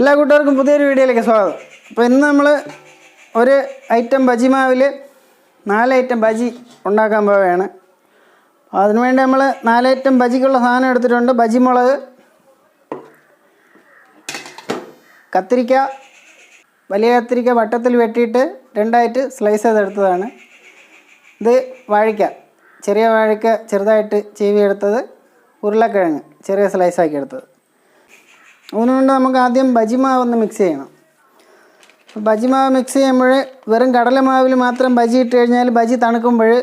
എല്ലാ കൂട്ടുകാർക്കും പുതിയൊരു വീഡിയോയിലേക്ക് സ്വാഗതം. അപ്പോൾ ഇന്ന് നമ്മൾ ഒരു ഐറ്റം ബജി മാവിൽ നാല് ഐറ്റം ബജി ഉണ്ടാക്കാൻ പോവുകയാണ്. അപ്പോൾ അതിനുവേണ്ടി നമ്മൾ നാല് ഐറ്റം ബജിക്കുള്ള സാധനം എടുത്തിട്ടുണ്ട്. ബജി മുളക് കത്തിരിക്ക വലിയ കത്തിരിക്ക വട്ടത്തിൽ വെട്ടിയിട്ട് രണ്ടായിട്ട് സ്ലൈസ് ചെയ്തെടുത്തതാണ് ഇത് വാഴയ്ക്ക ചെറിയ വാഴയ്ക്ക ചെറുതായിട്ട് ചീവിയെടുത്തത് ഉരുളക്കിഴങ്ങ് ചെറിയ സ്ലൈസാക്കി എടുത്തത്. അതിനുകൊണ്ട് നമുക്ക് ആദ്യം ബജിമാവ് ഒന്ന് മിക്സ് ചെയ്യണം. ബജിമാവ് മിക്സ് ചെയ്യുമ്പോൾ വെറും കടലമാവിൽ മാത്രം ബജി ഇട്ട് കഴിഞ്ഞാൽ ബജി തണുക്കുമ്പോൾ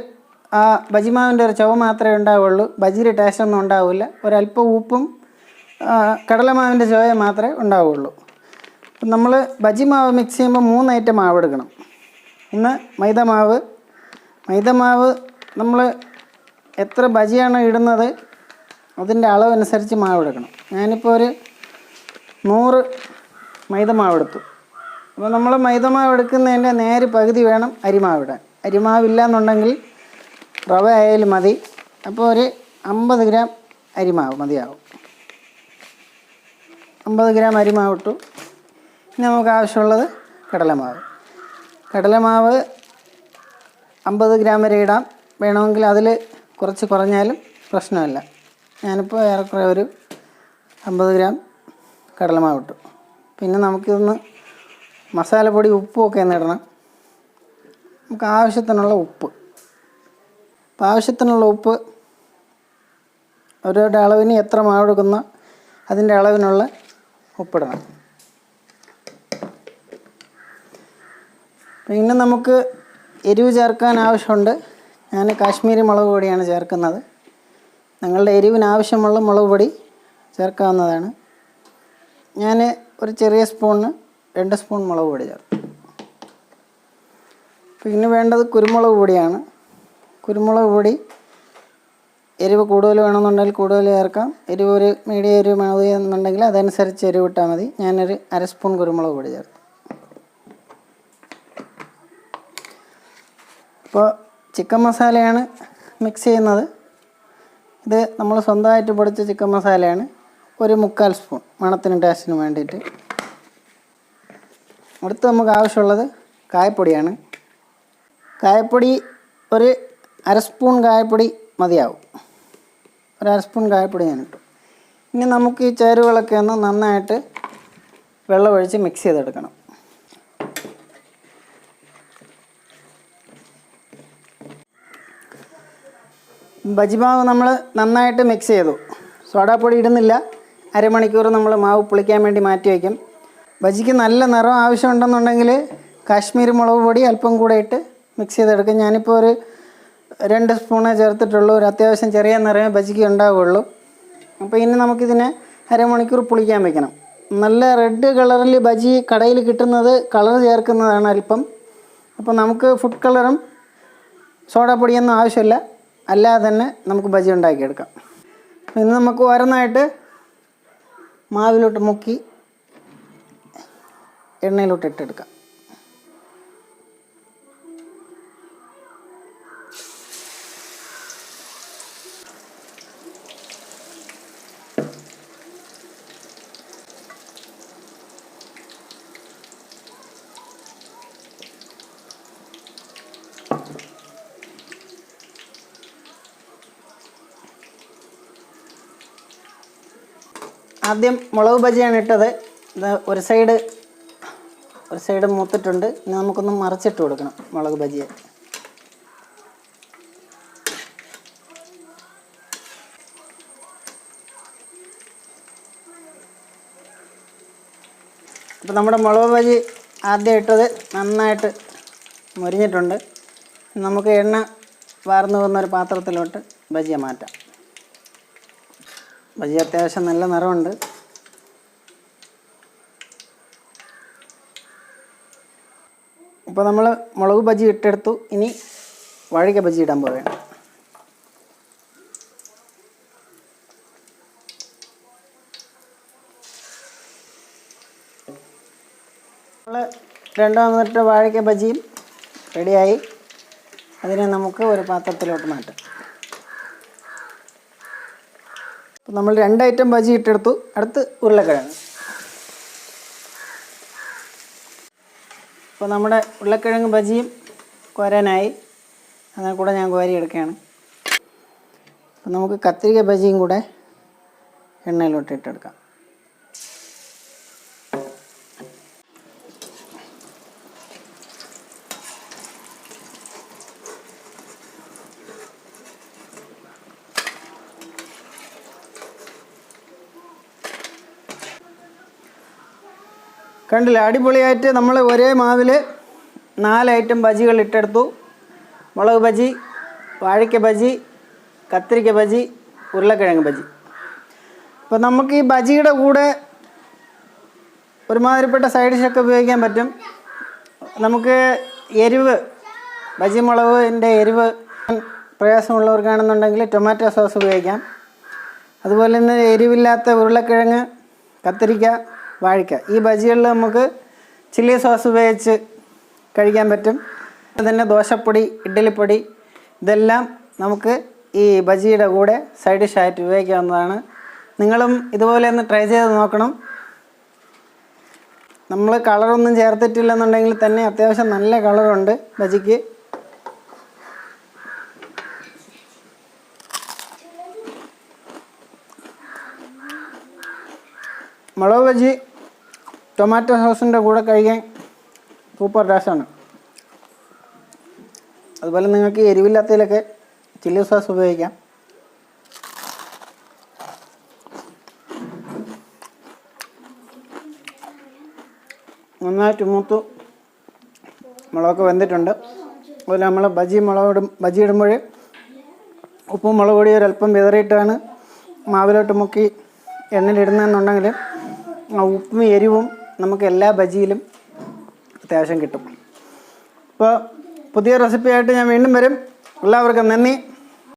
ആ ബജിമാവിന്റെ ഒരു ചുവ മാത്രമേ ഉണ്ടാവുള്ളൂ. ബജിയുടെ ടേസ്റ്റ് ഒന്നും ഉണ്ടാവില്ല. ഒരല്പം ഉപ്പും കടലമാവിന്റെ ചുവ മാത്രമേ ഉണ്ടാവുള്ളൂ. അപ്പം നമ്മൾ ബജിമാവ് മിക്സ് ചെയ്യുമ്പോൾ മൂന്ന് ഐറ്റം മാവ് എടുക്കണം. ഒന്ന് മൈദമാവ്. മൈദമാവ് നമ്മൾ എത്ര ബജിയാണ് ഇടുന്നത് അതിന്റെ അളവനുസരിച്ച് മാവ് എടുക്കണം. ഞാനിപ്പോൾ ഒരു നൂറ് മൈദമാവ് എടുത്തു അപ്പോൾ നമ്മൾ മൈദമാവ് എടുക്കുന്നതിന്റെ നേര് പകുതി വേണം അരിമാവ് ഇടാൻ അരിമാവില്ല എന്നുണ്ടെങ്കിൽ റവ ആയാലും മതി. അപ്പോൾ ഒരു അമ്പത് ഗ്രാം അരിമാവ് മതിയാവും. അമ്പത് ഗ്രാം അരിമാവ് ഇട്ടു ഇനി നമുക്ക് ആവശ്യമുള്ളത് കടലമാവ്. കടലമാവ് അമ്പത് ഗ്രാം വരെ ഇടാം. വേണമെങ്കിൽ അതിൽ കുറച്ച് കുറഞ്ഞാലും പ്രശ്നമില്ല. ഞാനിപ്പോൾ ഏറെക്കുറെ ഒരു അമ്പത് ഗ്രാം കടലമാവ് ഇട്ടു പിന്നെ നമുക്കിതൊന്ന് മസാലപ്പൊടി ഉപ്പും ഒക്കെ ഒന്ന് ഇടണം. നമുക്ക് ആവശ്യത്തിനുള്ള ഉപ്പ്. അപ്പോൾ ആവശ്യത്തിനുള്ള ഉപ്പ് ഓരോരുടെ അളവിന് എത്ര മാവെടുക്കുന്ന അതിന്റെ അളവിനുള്ള ഉപ്പിടണം. പിന്നെ നമുക്ക് എരിവ് ചേർക്കാൻ ആവശ്യമുണ്ട്. ഞാൻ കാശ്മീരി മുളക് പൊടിയാണ് ചേർക്കുന്നത്. നിങ്ങളുടെ എരിവിന് ആവശ്യമുള്ള മുളക് പൊടി ചേർക്കാവുന്നതാണ്. ഞാൻ ഒരു ചെറിയ സ്പൂണിന് രണ്ട് സ്പൂൺ മുളക് പൊടി ചേർക്കും പിന്നെ വേണ്ടത് കുരുമുളക് പൊടിയാണ്. കുരുമുളക് പൊടി എരിവ് കൂടുതൽ വേണമെന്നുണ്ടെങ്കിൽ കൂടുതൽ ചേർക്കാം. എരിവ് ഒരു മീഡിയം എരിവ് മതി എന്നുണ്ടെങ്കിൽ അതനുസരിച്ച് എരിവ് ഇട്ടാൽ മതി. ഞാനൊരു അര സ്പൂൺ കുരുമുളക് പൊടി ചേർക്കും ഇപ്പോൾ ചിക്കൻ മസാലയാണ് മിക്സ് ചെയ്യുന്നത്. ഇത് നമ്മൾ സ്വന്തമായിട്ട് പൊടിച്ച ചിക്കൻ മസാലയാണ്. ഒരു മുക്കാൽ സ്പൂൺ മണത്തിനും ടേസ്റ്റിനും വേണ്ടിയിട്ട്. അടുത്ത് നമുക്ക് ആവശ്യമുള്ളത് കായപ്പൊടിയാണ്. കായപ്പൊടി ഒരു അര സ്പൂൺ കായപ്പൊടി മതിയാവും. ഒരു അര സ്പൂൺ കായപ്പൊടി ഞാൻ ഇട്ടു ഇനി നമുക്ക് ഈ ചേരുവകളൊക്കെ ഒന്ന് നന്നായിട്ട് വെള്ളമൊഴിച്ച് മിക്സ് ചെയ്തെടുക്കണം. ബജിമാവ് നമ്മൾ നന്നായിട്ട് മിക്സ് ചെയ്തു. സോഡാപ്പൊടി ഇടുന്നില്ല. അരമണിക്കൂർ നമ്മൾ മാവ് പുളിക്കാൻ വേണ്ടി മാറ്റി വയ്ക്കും. ബജിക്ക് നല്ല നിറം ആവശ്യമുണ്ടെന്നുണ്ടെങ്കിൽ കാശ്മീരി മുളക് പൊടി അല്പം കൂടെ ഇട്ട് മിക്സ് ചെയ്തെടുക്കും. ഞാനിപ്പോൾ ഒരു രണ്ട് സ്പൂണേ ചേർത്തിട്ടുള്ളൂ. ഒരു അത്യാവശ്യം ചെറിയ നിറയെ ബജിക്ക് ഉണ്ടാവുകയുള്ളൂ അപ്പോൾ ഇനി നമുക്കിതിനെ അരമണിക്കൂർ പുളിക്കാൻ വെക്കണം. നല്ല റെഡ് കളറിൽ ബജി കടയിൽ കിട്ടുന്നത് കളർ ചേർക്കുന്നതാണ് അല്പം. അപ്പോൾ നമുക്ക് ഫുഡ് കളറും സോഡാപ്പൊടിയൊന്നും ആവശ്യമില്ല. അല്ലാതെ തന്നെ നമുക്ക് ബജി ഉണ്ടാക്കിയെടുക്കാം. ഇന്ന് നമുക്ക് ഓരോന്നായിട്ട് മാവിലോട്ട് മുക്കി എണ്ണയിലോട്ട് ഇട്ടെടുക്കാം. ആദ്യം മുളക് ബജിയാണ് ഇട്ടത്. ഇത് ഒരു സൈഡ് ഒരു സൈഡ് മൂത്തിട്ടുണ്ട്. ഇനി നമുക്കൊന്ന് മറിച്ചിട്ട് കൊടുക്കണം മുളക് ബജിയെ. അപ്പോൾ നമ്മുടെ മുളക് ബജി ആദ്യം ഇട്ടത് നന്നായിട്ട് മുരിഞ്ഞിട്ടുണ്ട്. നമുക്ക് എണ്ണ വാർന്നു വന്ന ഒരു പാത്രത്തിലോട്ട് ബജിയെ മാറ്റാം. ബജി അത്യാവശ്യം നല്ല നിറമുണ്ട്. ഇപ്പോൾ നമ്മൾ മുളക് ബജി ഇട്ടെടുത്തു. ഇനി വഴുക ബജി ഇടാൻ പോവുകയാണ്. രണ്ടാമത്തെ വാഴയ്ക്ക ബജിയും റെഡിയായി. അതിനെ നമുക്ക് ഒരു പാത്രത്തിലോട്ട് മാറ്റാം. അപ്പം നമ്മൾ രണ്ട് ഐറ്റം ബജി ഇട്ടെടുത്തു. അടുത്ത് ഉരുളക്കിഴങ്ങ്. അപ്പോൾ നമ്മുടെ ഉരുളക്കിഴങ്ങ് ബജിയും കോരാനായി. അതിനെ കൂടെ ഞാൻ കോരി എടുക്കുകയാണ്. അപ്പോൾ നമുക്ക് കത്തിരിക്ക ബജിയും കൂടെ എണ്ണയിലോട്ട് ഇട്ടെടുക്കാം. കണ്ടില്ല? അടിപൊളിയായിട്ട് നമ്മൾ ഒരേ മാവിൽ നാല് ഐറ്റം ബജികൾ ഇട്ടെടുത്തു. മുളക് ബജി വാഴയ്ക്ക ബജി കത്തിരിക്ക ബജി ഉരുളക്കിഴങ്ങ് ബജി. അപ്പോൾ നമുക്ക് ഈ ബജിയുടെ കൂടെ ഒരുമാതിരിപ്പെട്ട സൈഡ് ഡിഷൊക്കെ ഉപയോഗിക്കാൻ പറ്റും. നമുക്ക് എരിവ് ബജി മുളകിന്റെ എരിവ് പ്രയാസമുള്ളവർക്കാണെന്നുണ്ടെങ്കിൽ ടൊമാറ്റോ സോസ് ഉപയോഗിക്കാം. അതുപോലെ തന്നെ എരിവില്ലാത്ത ഉരുളക്കിഴങ്ങ് കത്തിരിക്ക വാഴയ്ക്ക ഈ ബജികളിൽ നമുക്ക് ചില്ലി സോസ് ഉപയോഗിച്ച് കഴിക്കാൻ പറ്റും. തന്നെ ദോശപ്പൊടി ഇഡ്ഡലിപ്പൊടി ഇതെല്ലാം നമുക്ക് ഈ ബജിയുടെ കൂടെ സൈഡ് ഡിഷായിട്ട് ഉപയോഗിക്കാവുന്നതാണ്. നിങ്ങളും ഇതുപോലെ ഒന്ന് ട്രൈ ചെയ്ത് നോക്കണം. നമ്മൾ കളറൊന്നും ചേർത്തിട്ടില്ലെന്നുണ്ടെങ്കിൽ തന്നെ അത്യാവശ്യം നല്ല കളറുണ്ട് ബജിക്ക്. മുളക് ബജി ടൊമാറ്റോ സോസിന്റെ കൂടെ കഴിക്കാൻ സൂപ്പർ ടേസ്റ്റാണ് അതുപോലെ നിങ്ങൾക്ക് എരിവില്ലാത്തതിലൊക്കെ ചില്ലി സോസ് ഉപയോഗിക്കാം. നന്നായിട്ട് മൂത്തു മുളകൊക്കെ വെന്തിട്ടുണ്ട്. അതുപോലെ നമ്മൾ ബജി മുളക് ഇടും ബജി ഇടുമ്പോൾ ഉപ്പും മുളക് പൊടി ഒരല്പം വിതറിയിട്ടാണ് മാവിലോട്ട് മുക്കി എണ്ണയിലിടുന്നതെന്നുണ്ടെങ്കിൽ ഉപ്പും എരിവും നമുക്ക് എല്ലാ ബജിയിലും അത്യാവശ്യം കിട്ടും. അപ്പോൾ പുതിയ റെസിപ്പിയായിട്ട് ഞാൻ വീണ്ടും വരും. എല്ലാവർക്കും നന്ദി.